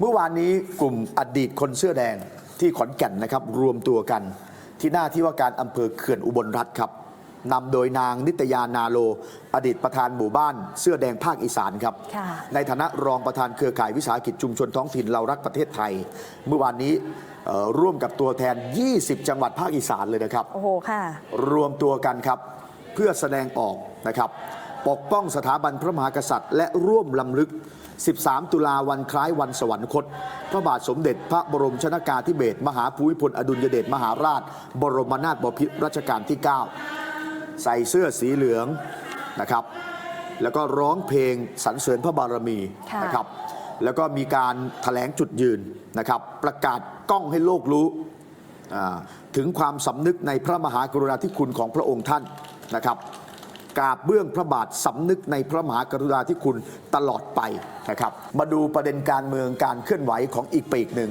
เมื่อวานนี้กลุ่มอดีตคนเสื้อแดงที่ขอนแก่นนะครับ รวมตัวกัน ที่หน้าที่ว่าการอำเภอเขื่อนอุบลรัฐครับนำโดยนางนิตยานาโล อดีตประธานหมู่บ้านเสื้อแดงภาคอีสานครับค่ะในฐานะรองประธานเครือข่ายวิสาหกิจชุมชนท้องถิ่นเรารักประเทศไทย เมื่อวานนี้เอ่อร่วมกับตัวแทน 20 จังหวัดภาคอีสานเลยนะครับโอ้โหค่ะ รวมตัวกันครับเพื่อแสดงออกนะครับ ปกป้องสถาบันพระมหากษัตริย์ และร่วมลำลึก 13 ตุลาวันคล้ายวันสวรรคต พระบาทสมเด็จพระบรมชนากาธิเบศรมหาภูมิพลอดุลยเดชมหาราช บรมนาถบพิตรรัชกาลที่ 9 ใส่เสื้อสีเหลืองนะครับ แล้วก็ร้องเพลงสรรเสริญพระบารมีค่ะนะครับ แล้วก็มีการถแถลงจุดยืนนะครับ ประกาศกล้องให้โลกรู้อ่าถึงความสำนึกในพระมหากรุณาธิคุณของพระองค์ท่านนะครับ กราบเบื้องพระบาทสำนึกในพระมหากรุณาธิคุณตลอดไปนะครับ มาดูประเด็นการเมืองการเคลื่อนไหวของอีกปีกหนึ่ง